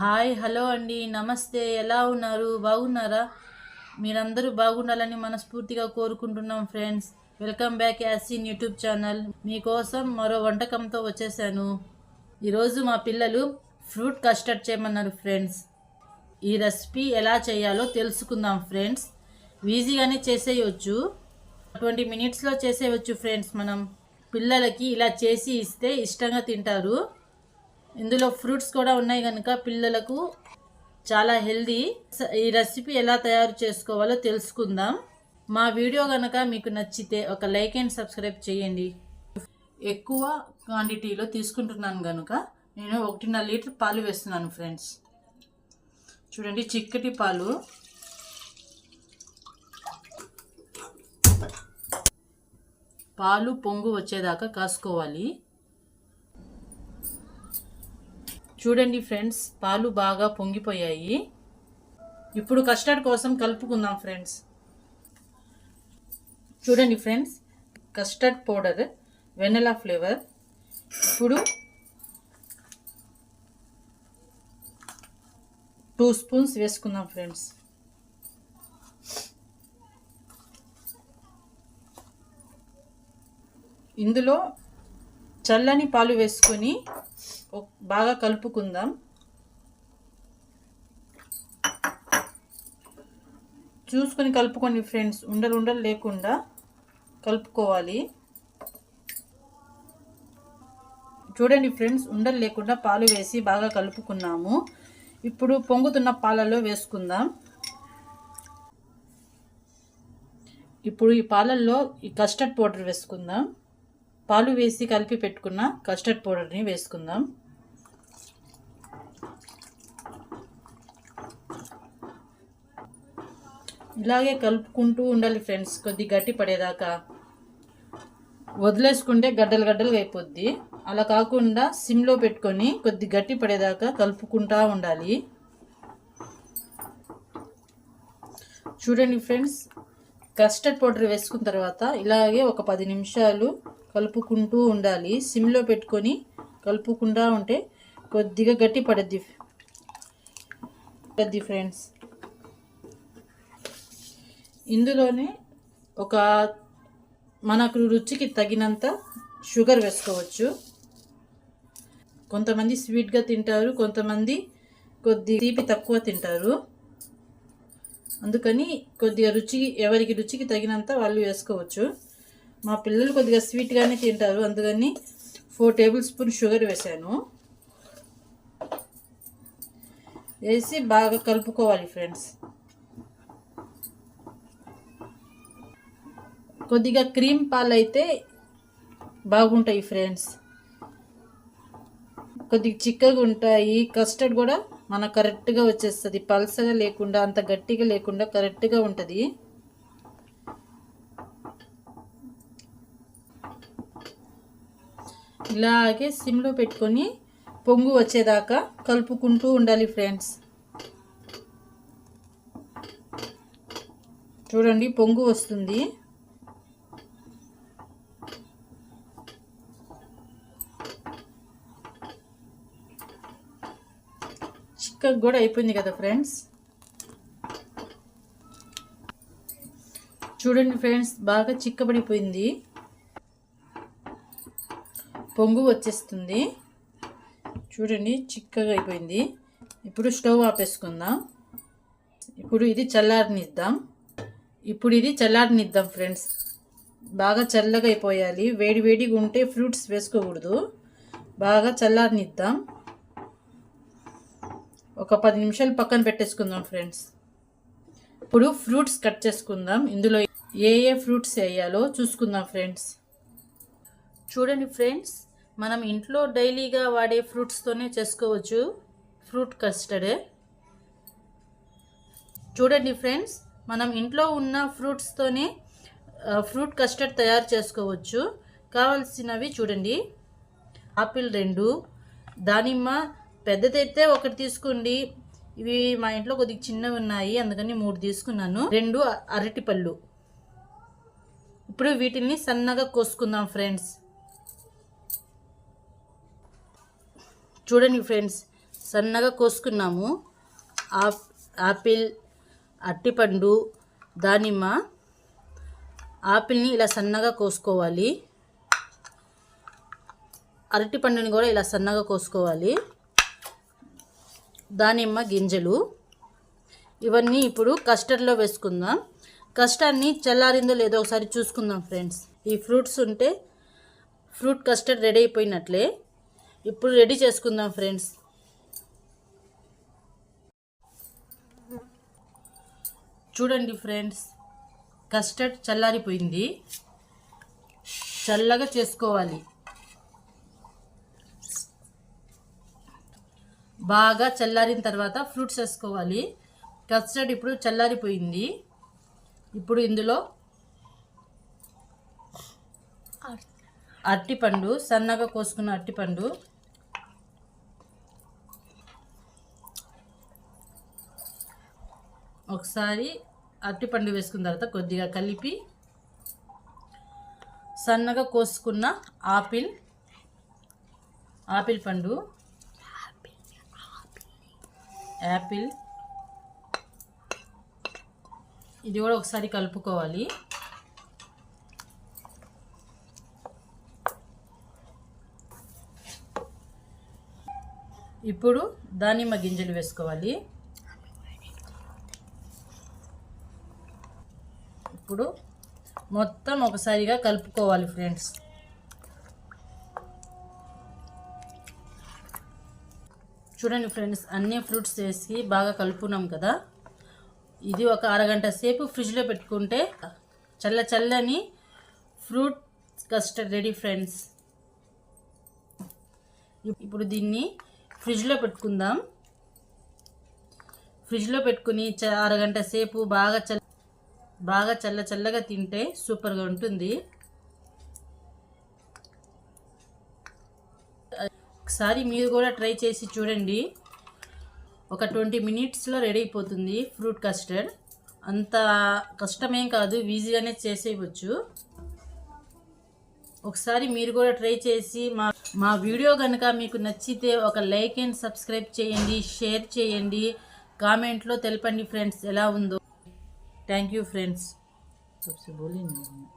Hi hello అండి. నమస్తే. ఎలా ఉన్నారు? బాగున్నారా? మీరందరూ బాగుండాలని మనస్ఫూర్తిగా కోరుకుంటున్నాం friends. Welcome back Yasin YouTube channel. మీకోసం మరో వంటకంతో వచ్చేసాను. ఈరోజు మా పిల్లలు ఫ్రూట్ కస్టర్డ్ చేయమన్నారు ఫ్రెండ్స్. ఈ రెసిపీ ఎలా చేయాలో తెలుసుకుందాం ఫ్రెండ్స్. ఈజీగానే చేసేయచ్చు. ట్వంటీ మినిట్స్లో చేసేయచ్చు ఫ్రెండ్స్ మనం. పిల్లలకి ఇలా చేసి ఇస్తే ఇష్టంగా తింటారు. ఇందులో ఫ్రూట్స్ కూడా ఉన్నాయి కనుక పిల్లలకు చాలా హెల్దీ. ఈ రెసిపీ ఎలా తయారు చేసుకోవాలో తెలుసుకుందాం. మా వీడియో కనుక మీకు నచ్చితే ఒక లైక్ అండ్ సబ్స్క్రైబ్ చేయండి. ఎక్కువ క్వాంటిటీలో తీసుకుంటున్నాను కనుక నేను ఒకటిన్నర లీటర్ పాలు వేస్తున్నాను ఫ్రెండ్స్. చూడండి చిక్కటి పాలు. పాలు పొంగు వచ్చేదాకా కాసుకోవాలి. చూడండి ఫ్రెండ్స్ పాలు బాగా పొంగిపోయాయి. ఇప్పుడు కస్టర్డ్ కోసం కలుపుకుందాం ఫ్రెండ్స్. చూడండి friends custard powder vanilla flavour. ఇప్పుడు టూ స్పూన్స్ వేసుకుందాం ఫ్రెండ్స్. ఇందులో చల్లని పాలు వేసుకొని బాగా కలుపుకుందాం. చూసుకొని కలుపుకోండి ఫ్రెండ్స్ ఉండలు ఉండలు లేకుండా కలుపుకోవాలి. చూడండి ఫ్రెండ్స్ ఉండలు లేకుండా పాలు వేసి బాగా కలుపుకున్నాము. ఇప్పుడు పొంగుతున్న పాలలో వేసుకుందాం. ఇప్పుడు ఈ పాలల్లో ఈ కస్టర్డ్ పౌడర్ వేసుకుందాం. పాలు వేసి కలిపి పెట్టుకున్న కస్టర్డ్ పౌడర్ని వేసుకుందాం. ఇలాగే కలుపుకుంటూ ఉండాలి ఫ్రెండ్స్ కొద్ది గట్టి పడేదాకా. వదిలేసుకుంటే గడ్డలు గడ్డలుగా అయిపోద్ది. అలా కాకుండా సిమ్లో పెట్టుకొని కొద్ది గట్టి పడేదాకా కలుపుకుంటూ ఉండాలి. చూడండి ఫ్రెండ్స్ కస్టర్డ్ పౌడర్ వేసుకున్న తర్వాత ఇలాగే ఒక పది నిమిషాలు కలుపుకుంటూ ఉండాలి. సిమ్లో పెట్టుకొని కలుపుకుండా ఉంటే కొద్దిగా గట్టి పడద్ది. పడద్ది ఫ్రెండ్స్. ఇందులోనే ఒక మనకు రుచికి తగినంత షుగర్ వేసుకోవచ్చు. కొంతమంది స్వీట్గా తింటారు కొంతమంది కొద్ది తీపి తక్కువ తింటారు. అందుకని కొద్దిగా రుచికి ఎవరికి రుచికి తగినంత వాళ్ళు వేసుకోవచ్చు. మా పిల్లలు కొద్దిగా స్వీట్గానే తింటారు. అందుకని ఫోర్ టేబుల్ స్పూన్ షుగర్ వేసాను. వేసి బాగా కలుపుకోవాలి ఫ్రెండ్స్ కొద్దిగా క్రీమ్ పాలు అయితే బాగుంటాయి ఫ్రెండ్స్ కొద్దిగా చిక్కగా ఉంటాయి. కస్టర్డ్ కూడా మన కరెక్ట్గా వచ్చేస్తుంది. పలసగా లేకుండా అంత గట్టిగా లేకుండా కరెక్ట్గా ఉంటుంది. ఇలాగే సిమ్లో పెట్టుకొని పొంగు వచ్చేదాకా కలుపుకుంటూ ఉండాలి ఫ్రెండ్స్. చూడండి పొంగు వస్తుంది. చిక్కగా కూడా అయిపోయింది కదా ఫ్రెండ్స్. చూడండి ఫ్రెండ్స్ బాగా చిక్కబడిపోయింది. పొంగు వచ్చేస్తుంది. చూడండి చిక్కగా అయిపోయింది. ఇప్పుడు స్టవ్ ఆపేసుకుందాం. ఇప్పుడు ఇది చల్లారనిద్దాం. ఇప్పుడు ఇది చల్లారనిద్దాం ఫ్రెండ్స్. బాగా చల్లగా అయిపోయాలి. వేడి వేడిగా ఉంటే ఫ్రూట్స్ వేసుకోకూడదు. బాగా చల్లారనిద్దాం. ఒక పది నిమిషాలు పక్కన పెట్టేసుకుందాం ఫ్రెండ్స్. ఇప్పుడు ఫ్రూట్స్ కట్ చేసుకుందాం. ఇందులో ఏ ఏ ఫ్రూట్స్ వేయాలో చూసుకుందాం ఫ్రెండ్స్. చూడండి ఫ్రెండ్స్. మనం ఇంట్లో డైలీగా వాడే ఫ్రూట్స్తోనే చేసుకోవచ్చు. Fruit custard. చూడండి ఫ్రెండ్స్ మనం ఇంట్లో ఉన్న ఫ్రూట్స్తోనే ఫ్రూట్ కస్టర్డ్ తయారు చేసుకోవచ్చు. కావాల్సినవి చూడండి. ఆపిల్ రెండు దానిమ్మ పెద్దదైతే ఒకటి తీసుకోండి. ఇవి మా ఇంట్లో కొద్దిగా చిన్నవి ఉన్నాయి అందుకని మూడు తీసుకున్నాను. రెండు అరటిపళ్ళు. ఇప్పుడు వీటిని సన్నగా కోసుకుందాం ఫ్రెండ్స్. చూడండి ఫ్రెండ్స్ సన్నగా కోసుకున్నాము. ఆప్ ఆపిల్ అట్టిపండు దానిమ్మ. ఆపిల్ని ఇలా సన్నగా కోసుకోవాలి. అరటిపండుని కూడా ఇలా సన్నగా కోసుకోవాలి. దానిమ్మ గింజలు. ఇవన్నీ ఇప్పుడు కస్టర్డ్లో వేసుకుందాం. కస్టర్డ్ని చల్లారిందో లేదో ఒకసారి చూసుకుందాం ఫ్రెండ్స్. ఈ ఫ్రూట్స్ ఉంటే ఫ్రూట్ కస్టర్డ్ రెడీ అయిపోయినట్లే. ఇప్పుడు రెడీ చేసుకుందాం ఫ్రెండ్స్. చూడండి ఫ్రెండ్స్ కస్టర్డ్ చల్లారిపోయింది. చల్లగా చేసుకోవాలి. బాగా చల్లారిన తర్వాత ఫ్రూట్స్ వేసుకోవాలి. కస్టర్డ్ ఇప్పుడు చల్లారిపోయింది. ఇప్పుడు ఇందులో అరటిపండు సన్నగా కోసుకున్న అరటిపండు. ఒకసారి అరటిపండు వేసుకున్న తర్వాత కొద్దిగా కలిపి సన్నగా కోసుకున్న ఆపిల్ ఆపిల్ పండు. యాపిల్ ఇది కూడా ఒకసారి కలుపుకోవాలి. ఇప్పుడు దానిమ్మ గింజలు వేసుకోవాలి. ఇప్పుడు మొత్తం ఒకసారిగా కలుపుకోవాలి ఫ్రెండ్స్. చూడండి ఫ్రెండ్స్ అన్ని ఫ్రూట్స్ వేసి బాగా కలుపుకున్నాం కదా. ఇది ఒక అరగంట సేపు ఫ్రిడ్జ్లో పెట్టుకుంటే చల్ల చల్లని ఫ్రూట్ కస్టర్డ్ రెడీ ఫ్రెండ్స్. ఇప్పుడు దీన్ని ఫ్రిడ్జ్లో పెట్టుకుందాం. ఫ్రిడ్జ్లో పెట్టుకుని చ అరగంట సేపు బాగా చల్ల బాగా చల్ల చల్లగా తింటే సూపర్గా ఉంటుంది. ఒకసారి మీరు కూడా ట్రై చేసి చూడండి. ఒక ట్వంటీ మినిట్స్లో రెడీ అయిపోతుంది ఫ్రూట్ కస్టర్డ్. అంత కష్టమేం కాదు ఈజీగానే చేసేయవచ్చు. ఒకసారి మీరు కూడా ట్రై చేసి మా మా వీడియో కనుక మీకు నచ్చితే ఒక లైక్ అండ్ సబ్స్క్రైబ్ చేయండి షేర్ చేయండి కామెంట్లో తెలపండి ఫ్రెండ్స్ ఎలా ఉందో థ్యాంక్ యూ ఫ్రెండ్స్ सबसे बोली नहीं